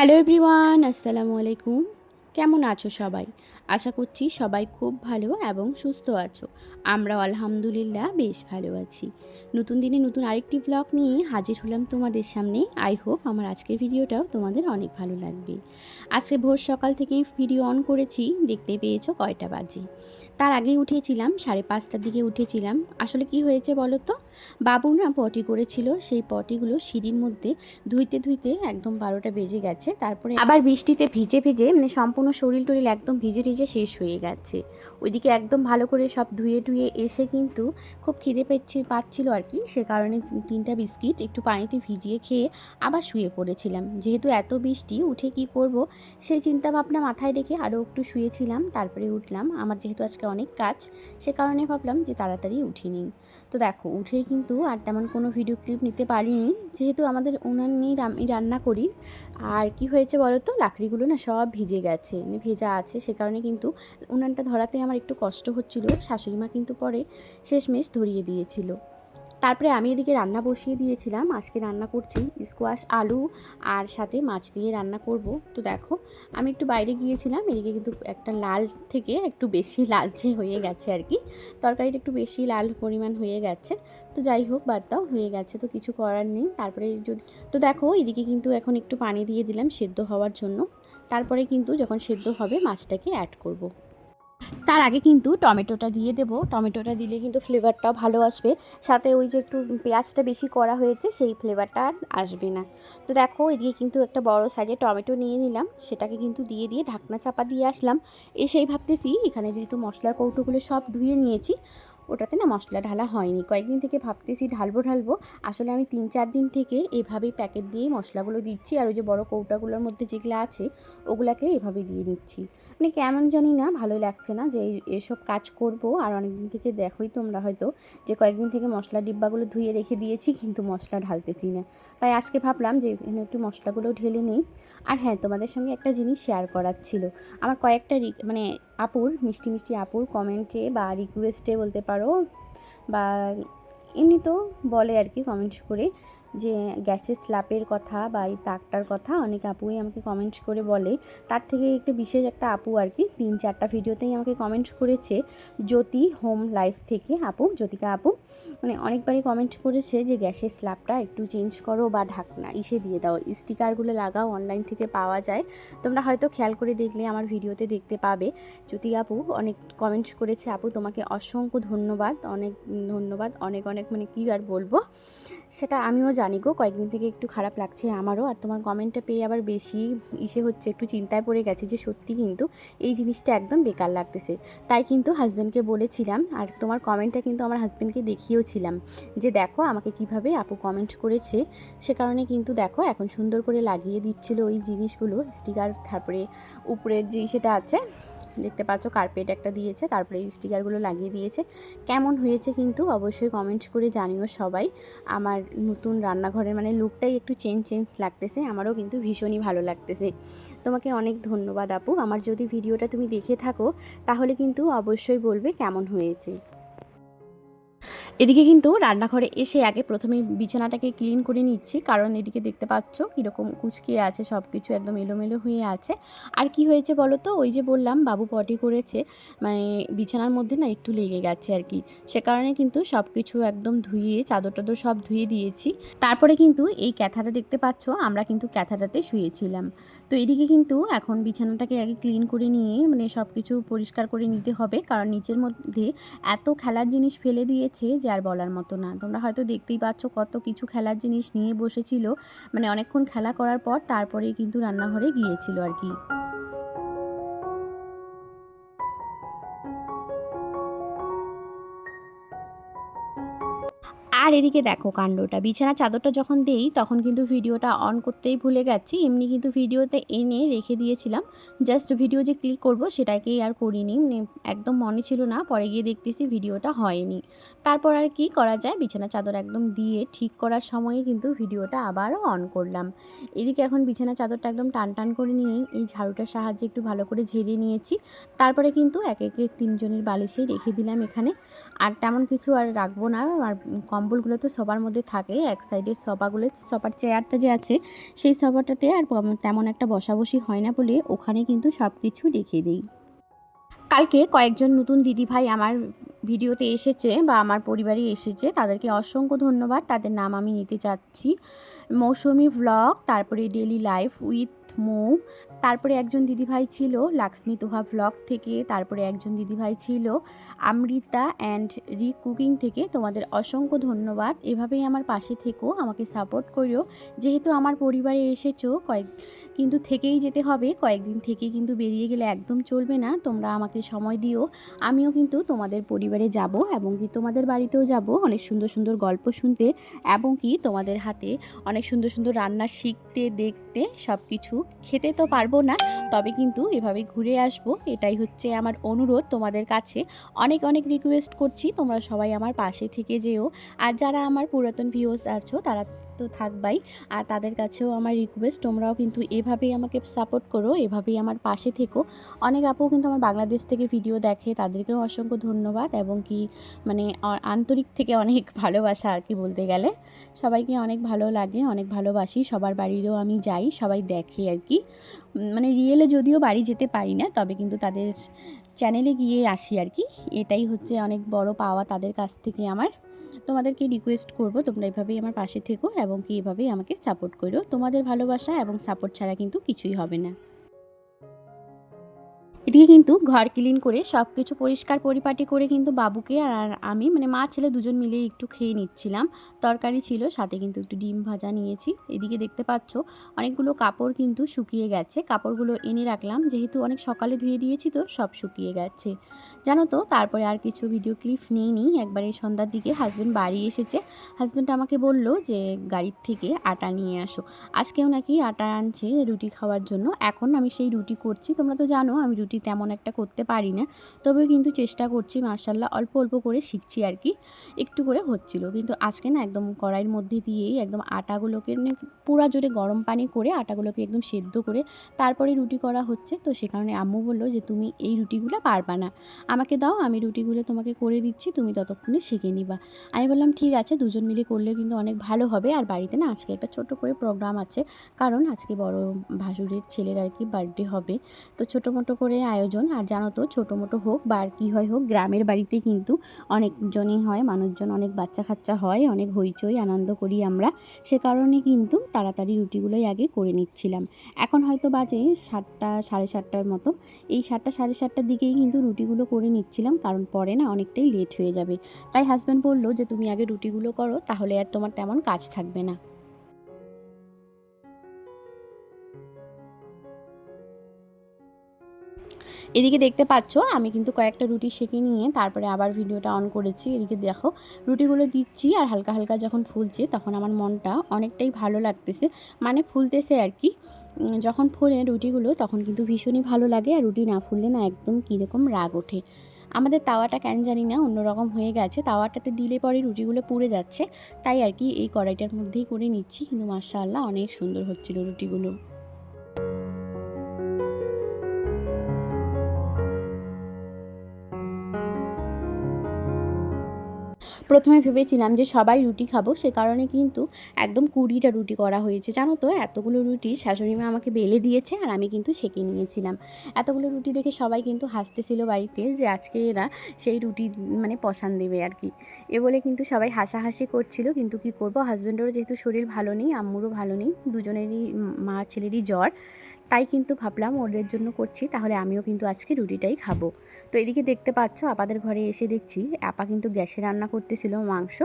Hello everyone আসসালামু আলাইকুম। কেমন আছো সবাই? আশা করছি সবাই খুব ভালো এবং সুস্থ আছো। আমরাও আলহামদুলিল্লাহ বেশ ভালো আছি। নতুন দিনে নতুন আরেকটি ব্লগ নিয়ে হাজির হলাম তোমাদের সামনে। আই হোপ আমার আজকের ভিডিওটাও তোমাদের অনেক ভালো লাগবে। আজকে ভোর সকাল থেকেই ভিডিও অন করেছি, দেখতে পেয়েছ কয়টা বাজে। তার আগেই উঠেছিলাম, সাড়ে পাঁচটার দিকে উঠেছিলাম। আসলে কি হয়েছে বলো তো বাবু না পটি করেছিল, সেই পটিগুলো সিঁড়ির মধ্যে ধুইতে ধুইতে একদম বারোটা বেজে গেছে। তারপরে আবার বৃষ্টিতে ভিজে ভিজে মানে সম্পূর্ণ শরীর টরিল একদম ভিজে ভিজে শেষ হয়ে গেছে। ওইদিকে একদম ভালো করে সব ধুয়ে টুয়ে এসে কিন্তু খুব খিদে পেচ্ছি, পাচ্ছিল আর কি। সে কারণে তিনটা বিস্কিট একটু পানিতে ভিজিয়ে খেয়ে আবার শুয়ে পড়েছিলাম। যেহেতু এত বৃষ্টি, উঠে কি করব সেই চিন্তা ভাবনা মাথায় রেখে আরও একটু শুয়েছিলাম, তারপরে উঠলাম। আমার যেহেতু আজকে অনেক কাজ, সে কারণে ভাবলাম যে তাড়াতাড়ি উঠে নিই। তো দেখো, উঠে কিন্তু আর তেমন কোনো ভিডিও ক্লিপ নিতে পারিনি। যেহেতু আমাদের উনান নিয়ে আমি রান্না করি। আর কি হয়েছে বলো তো? লাকড়িগুলো না সব ভিজে গেছে। মানে ভেজা আছে, সে কারণে কিন্তু উনানটা ধরাতে আমার একটু কষ্ট হচ্ছিল। শাশুড়ি মা কিন্তু পরে শেষমেশ ধরিয়ে দিয়েছিল। তারপরে আমি এদিকে রান্না বসিয়ে দিয়েছিলাম। আজকে রান্না করছি স্কোয়াশ আলু আর সাথে মাছ দিয়ে রান্না করব। তো দেখো, আমি একটু বাইরে গিয়েছিলাম। এদিকে কিন্তু একটা লাল থেকে একটু বেশি লালচে হয়ে গেছে আর কি। তরকারিটা একটু বেশি লাল পরিমাণ হয়ে গেছে। তো যাই হোক, বাদ দাও, হয়ে গেছে তো কিছু করার নেই। তারপরে যদি, তো দেখো, এদিকে কিন্তু এখন একটু পানি দিয়ে দিলাম সেদ্ধ হওয়ার জন্য। তারপরে কিন্তু যখন সেদ্ধ হবে মাছটাকে অ্যাড করব। তার আগে কিন্তু টমেটোটা দিয়ে দেবো। টমেটোটা দিলে কিন্তু ফ্লেভারটাও ভালো আসবে। সাথে ওই যে একটু পেঁয়াজটা বেশি করা হয়েছে, সেই ফ্লেভারটা আর আসবে না। তো দেখো, এদিকে কিন্তু একটা বড় সাইজে টমেটো নিয়ে নিলাম। সেটাকে কিন্তু দিয়ে দিয়ে ঢাকনা চাপা দিয়ে আসলাম। এসেই ভাবতেছি, এখানে যেহেতু মশলার কৌটোগুলো সব ধুয়ে নিয়েছি ওটাতে না মশলা ঢালা হয়নি। কয়েকদিন থেকে ভাবতেছি ঢালবো ঢালবো। আসলে আমি তিন, চার দিন থেকে এভাবেই প্যাকেট দিয়ে মশলাগুলো দিচ্ছি আর ওই যে বড় কৌটাগুলোর মধ্যে যেগুলো আছে, ওগুলাকে এভাবে দিয়ে নিচ্ছি। মানে কেমন জানি না ভালোই লাগছে না যে এসব কাজ করব আর অনেক দিন থেকে দেখোই তোমরা হয়তো যে কয়েকদিন থেকে মশলা ডিব্বাগুলো ধুয়ে রেখে দিয়েছি কিন্তু মশলা ঢালতেছি না। তাই আজকে ভাবলাম যে এখানে একটু মশলাগুলো ঢেলে নেই। আর হ্যাঁ তোমাদের সঙ্গে একটা জিনিস শেয়ার করার ছিল। আমার কয়েকটা মানে আপুর, মিষ্টি মিষ্টি আপুর কমেন্টে বা রিকোয়েস্টে বলতে পারো বা এমনি তো বলে আর কি কমেন্টস করে। যে গ্যাসের স্ল্যাপের কথা বা এই তাকটার কথা অনেক আপুই আমাকে কমেন্টস করে বলে। তার থেকে একটা বিশেষ একটা আপু আর কি, তিন চারটা ভিডিওতেই আমাকে কমেন্টস করেছে জ্যোতি হোম লাইফ থেকে। আপু, জ্যোতিকা আপু মানে অনেকবারই কমেন্ট করেছে যে গ্যাসের স্ল্যাবটা একটু চেঞ্জ করো বা ঢাকনা ইসে দিয়ে দাও স্টিকারগুলো লাগাও অনলাইন থেকে পাওয়া যায়। তোমরা হয়তো খেয়াল করে দেখলে, আমার ভিডিওতে দেখতে পাবে। জ্যোতি আপু অনেক কমেন্টস করেছে, আপু তোমাকে অসংখ্য ধন্যবাদ, অনেক ধন্যবাদ, অনেক অনেক মানে কী আর বলব? সেটা আমিও জানি গো, কয়েকদিন থেকে একটু খারাপ লাগছে আমারও। আর তোমার কমেন্টটা পেয়ে আবার বেশি ইসে হচ্ছে, একটু চিন্তায় পড়ে গেছে যে সত্যি কিন্তু এই জিনিসটা একদম বেকার লাগতেছে। তাই কিন্তু হাজব্যান্ডকে বলেছিলাম, আর তোমার কমেন্টটা কিন্তু আমার হাজব্যান্ডকে দেখিয়েওছিলাম যে দেখো আমাকে কীভাবে আপু কমেন্ট করেছে। সে কারণে কিন্তু দেখো এখন সুন্দর করে লাগিয়ে দিচ্ছিল ওই জিনিসগুলো স্টিকার তারপরে উপরের যে সেটা আছে, দেখতে পাচ্ছ কার্পেট একটা দিয়েছে, তারপরে স্টিকারগুলো লাগিয়ে দিয়েছে। কেমন হয়েছে কিন্তু অবশ্যই কমেন্টস করে জানিও সবাই। আমার নতুন রান্নাঘরের মানে লুকটাই একটু চেঞ্জ চেঞ্জ লাগতেছে। আমারও কিন্তু ভীষণই ভালো লাগতেছে। তোমাকে অনেক ধন্যবাদ আপু। আমার যদি ভিডিওটা তুমি দেখে থাকো, তাহলে কিন্তু অবশ্যই বলবে কেমন হয়েছে। এদিকে কিন্তু রান্নাঘরে এসে আগে প্রথমে বিছানাটাকে ক্লিন করে নিচ্ছি, কারণ এদিকে দেখতে পাচ্ছ কীরকম কুচকিয়ে আছে সব কিছু একদম এলোমেলো হয়ে আছে। আর কি হয়েছে বলো তো? ওই যে বললাম, বাবু পটি করেছে মানে বিছানার মধ্যে না একটু লেগে গেছে আর কি। সে কারণে কিন্তু সব কিছু একদম ধুয়ে, চাদর টাদর সব ধুয়ে দিয়েছি। তারপরে কিন্তু এই ক্যাথাটা দেখতে পাচ্ছ, আমরা কিন্তু ক্যাথাটাতে শুয়েছিলাম। তো এদিকে কিন্তু এখন বিছানাটাকে আগে ক্লিন করে নিয়ে মানে সব কিছু পরিষ্কার করে নিতে হবে, কারণ নিচের মধ্যে এত খেলার জিনিস ফেলে দিয়েছে যে আর বলার মতো না। তোমরা হয়তো দেখতেই পাচ্ছ কত কিছু খেলার জিনিস নিয়ে বসেছিল। মানে অনেকক্ষণ খেলা করার পর তারপরেই কিন্তু রান্নাঘরে গিয়েছিল আর কি। আর এদিকে দেখো কাণ্ডটা। বিছানা চাদরটা যখন দেই, তখন কিন্তু ভিডিওটা অন করতেই ভুলে গেছি। এমনি কিন্তু ভিডিওতে এনে রেখে দিয়েছিলাম। জাস্ট ভিডিও যে ক্লিক করব, সেটাকেই আর করিনি। মানে একদম মনে ছিল না, পরে গিয়ে দেখতেছি ভিডিওটা হয়নি। তারপর আর কি করা যায়? বিছানা চাদর একদম দিয়ে ঠিক করার সময়ে কিন্তু ভিডিওটা আবারও অন করলাম। এদিকে এখন বিছানা চাদরটা একদম টান টান করে নিয়ে এই ঝাড়ুটার সাহায্যে একটু ভালো করে ঝেড়ে নিয়েছি। তারপরে কিন্তু এক একে তিনজনের বালিশেই রেখে দিলাম এখানে। আর তেমন কিছু আর রাখব না, আর কম কম্বলগুলো তো সবার মধ্যে থাকে, এক সাইডে সোফাগুলো সোফার চেয়ারটা যে আছে, সেই সোফাটাতে আর তেমন একটা বসাবসি হয় না বলে ওখানে কিন্তু সব কিছু রেখে দিই। কালকে কয়েকজন নতুন দিদিভাই আমার ভিডিওতে এসেছে বা আমার পরিবারে এসেছে, তাদেরকে অসংখ্য ধন্যবাদ, তাদের নাম আমি নিতে চাচ্ছি। মৌসুমি ব্লগ তারপরে ডেলি লাইফ উইথ মৌ। তারপরে একজন দিদিভাই ছিল, লাক্সমি তোহা ভ্লগ থেকে, তারপরে একজন দিদিভাই ছিল, আমৃতা অ্যান্ড রি কুকিং থেকে। তোমাদের অসংখ্য ধন্যবাদ। এভাবেই আমার পাশে থেকো, আমাকে সাপোর্ট করিও। যেহেতু আমার পরিবারে এসেছ কয়েক কিন্তু থেকেই যেতে হবে। কয়েকদিন থেকে কিন্তু বেরিয়ে গেলে একদম চলবে না। তোমরা আমাকে সময় দিও। আমিও কিন্তু তোমাদের পরিবারে যাব এবং কি তোমাদের বাড়িতেও যাব অনেক সুন্দর সুন্দর গল্প শুনতে এবং কি তোমাদের হাতে অনেক সুন্দর সুন্দর রান্না শিখতে, দেখতে সব কিছু খেতে তো পারব না। তবে কিন্তু এভাবে ঘুরে আসব। এটাই হচ্ছে আমার অনুরোধ তোমাদের কাছে। অনেক অনেক রিকোয়েস্ট করছি। তোমরা সবাই আমার পাশে থেকে যেও। আর যারা আমার পুরাতন ভিউস আছো, তারা তো থাকবাই। আর তাদের কাছেও আমার রিকোয়েস্ট তোমরাও কিন্তু এভাবেই আমাকে সাপোর্ট করো, এভাবেই আমার পাশে থেকো। অনেক আপু কিন্তু আমার বাংলাদেশ থেকে ভিডিও দেখে, তাদেরকেও অসংখ্য ধন্যবাদ এবং কি মানে আন্তরিক থেকে অনেক ভালোবাসা আর কি বলতে গেলে। সবাইকে অনেক ভালো লাগে, অনেক ভালোবাসি, সবার বাড়িরও আমি যাই, সবাই দেখে আর কি। মানে রিয়েলে যদিও বাড়ি যেতে পারি না, তবে কিন্তু তাদের চ্যানেলে গিয়ে আসি আর কি। এটাই হচ্ছে অনেক বড় পাওয়া তাদের কাছ থেকে আমার। তোমাদেরকে রিকোয়েস্ট করব, তোমরা এভাবেই আমার পাশে থেকো এবং কি এভাবেই আমাকে সাপোর্ট করো তোমাদের ভালোবাসা এবং সাপোর্ট ছাড়া কিন্তু কিছুই হবে না। এদিকে কিন্তু ঘর ক্লিন করে সব কিছু পরিষ্কার পরিপাটি করে কিন্তু বাবুকে আর আমি মানে মা ছেলে দুজন মিলে একটু খেয়ে নিচ্ছিলাম। তরকারি ছিল, সাথে কিন্তু একটু ডিম ভাজা নিয়েছি। এদিকে দেখতে পাচ্ছ, অনেকগুলো কাপড় কিন্তু শুকিয়ে গেছে। কাপড়গুলো এনে রাখলাম, যেহেতু অনেক সকালে ধুয়ে দিয়েছি তো সব শুকিয়ে গেছে। জানো তো, তারপরে আর কিছু ভিডিও ক্লিপ নিইনি। একবারে সন্ধ্যার দিকে হাজব্যান্ড বাড়ি এসেছে। হাজব্যান্ড আমাকে বলল যে, গাড়ির থেকে আটা নিয়ে আসো। আজকেও নাকি আটা আনছে রুটি খাওয়ার জন্য। এখন আমি সেই রুটি করছি। তোমরা তো জানো, আমি রুটি তেমন একটা করতে পারি না। তবে কিন্তু চেষ্টা করছি মার্শাল্লাহ অল্প অল্প করে শিখছি আর কি। একটু করে হচ্ছিল। কিন্তু আজকে না একদম কড়াইয়ের মধ্যে দিয়েই একদম আটাগুলোকে মানে পুরা জোরে গরম পানি করে আটাগুলোকে একদম সেদ্ধ করে তারপরে রুটি করা হচ্ছে। তো সে কারণে আম্মু বলল যে, তুমি এই রুটিগুলো পারবা না। আমাকে দাও, আমি রুটিগুলো তোমাকে করে দিচ্ছি, তুমি ততক্ষণে শিখে নিবা। আমি বললাম, ঠিক আছে, দুজন মিলে করলে কিন্তু অনেক ভালো হবে। আর বাড়িতে না আজকে একটা ছোট করে প্রোগ্রাম আছে। কারণ আজকে বড় ভাসুরের ছেলের আর কি বার্থডে হবে। তো ছোটো মোটো করে আয়োজন। আর জানো তো ছোটো মোটো হোক বা আর কী হয় হোক, গ্রামের বাড়িতে কিন্তু অনেকজনই হয়, মানুষজন অনেক বাচ্চা খাচ্চা হয়, অনেক হইচই, আনন্দ করি আমরা। সে কারণে কিন্তু তাড়াতাড়ি রুটিগুলোই আগে করে নিচ্ছিলাম। এখন হয়তো বাজে সাতটা, সাড়ে সাতটার মতো। এই সাতটা, সাড়ে সাতটার দিকেই কিন্তু রুটিগুলো করে নিচ্ছিলাম, কারণ পরে না অনেকটাই লেট হয়ে যাবে। তাই হাজব্যান্ড বলল যে, তুমি আগে রুটিগুলো করো, তাহলে আর তোমার তেমন কাজ থাকবে না। এদিকে দেখতে পাচ্ছ, আমি কিন্তু কয়েকটা রুটি সেঁকে নিয়ে তারপরে আবার ভিডিওটা অন করেছি। এদিকে দেখো, রুটিগুলো দিচ্ছি আর হালকা হালকা যখন ফুলছে তখন আমার মনটা অনেকটাই ভালো লাগতেছে। মানে ফুলতেছে আর কি। যখন ফুলে রুটিগুলো তখন কিন্তু ভীষণই ভালো লাগে আর রুটি না ফুললে না একদম কীরকম রাগ ওঠে। আমাদের তাওয়াটা কেন জানি না, অন্যরকম হয়ে গেছে। তাওয়াটাতে দিলে পরে রুটিগুলো পুড়ে যাচ্ছে। তাই আর কি এই কড়াইটার মধ্যেই করে নিচ্ছি। কিন্তু মার্শাল্লাহ অনেক সুন্দর হচ্ছিল রুটিগুলো। প্রথমে ভেবেছিলাম যে সবাই রুটি খাব, সে কারণে কিন্তু একদম কুড়িটা রুটি করা হয়েছে। জানো তো, এতগুলো রুটি শাশুড়ি মা আমাকে বেলে দিয়েছে আর আমি কিন্তু সেঁকে নিয়েছিলাম। এতগুলো রুটি দেখে সবাই কিন্তু হাসতেছিল বাড়িতে যে আজকে এরা সেই রুটি মানে পশান দেবে আর কি। এ বলে কিন্তু সবাই হাসাহাসি করছিল, কিন্তু কি করব? হাজব্যান্ডেরও যেহেতু শরীর ভালো নেই, আম্মুরও ভালো নেই, দুজনেরই মা ছেলেরই জ্বর। তাই কিন্তু ভাবলাম ওদের জন্য করছি, তাহলে আমিও কিন্তু আজকে রুটিটাই খাব। তো এদিকে দেখতে পাচ্ছ আপাদের ঘরে এসে দেখছি আপা কিন্তু গ্যাসে রান্না করতেছিল মাংস,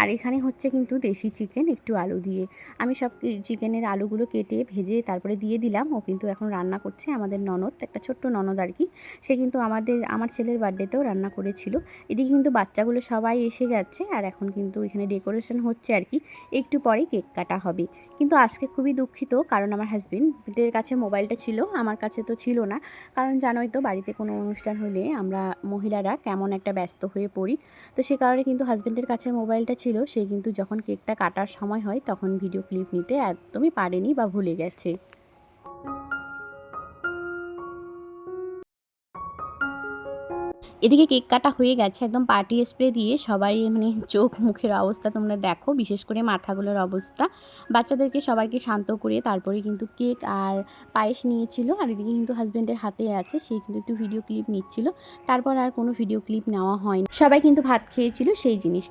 আর এখানে হচ্ছে কিন্তু দেশি চিকেন, একটু আলু দিয়ে। আমি সব চিকেনের আলুগুলো কেটে ভেজে তারপরে দিয়ে দিলাম, ও কিন্তু এখন রান্না করছে আমাদের ননদ, একটা ছোট্ট ননদ আর কি। সে কিন্তু আমাদের, আমার ছেলের বার্থডেতেও রান্না করেছিল। এদিকে কিন্তু বাচ্চাগুলো সবাই এসে গেছে, আর এখন কিন্তু এখানে ডেকোরেশন হচ্ছে আর কি, একটু পরেই কেক কাটা হবে। কিন্তু আজকে খুবই দুঃখিত, কারণ আমার হাজবেন্ডের কাছে মোবাইলটা ছিল, আমার কাছে তো ছিল না। কারণ জানোই তো, বাড়িতে কোনো অনুষ্ঠান হলে আমরা মহিলারা কেমন একটা ব্যস্ত হয়ে পড়ি। তো সে কারণে কিন্তু হাজব্যান্ডের কাছে মোবাইলটা ছিল। সে কিন্তু যখন কেকটা কাটার সময় হয়, তখন ভিডিও ক্লিপ নিতে একদমই পারেনি বা ভুলে গেছে। এদিকে কেক কাটা হয়ে গেছে, একদম পার্টি স্প্রে দিয়ে সবাই মানে চোখ মুখের অবস্থা তোমরা দেখো, বিশেষ করে মাথাগুলোর অবস্থা। বাচ্চাদেরকে সবাইকে শান্ত করে তারপরে কিন্তু কেক আর পায়েস নিয়েছিল আর এদিকে কিন্তু হাজব্যান্ডের হাতে আছে, সে কিন্তু একটু ভিডিও ক্লিপ নিচ্ছিল। তারপর আর কোনো ভিডিও ক্লিপ নেওয়া হয়নি। সবাই কিন্তু ভাত খেয়েছিল সেই জিনিস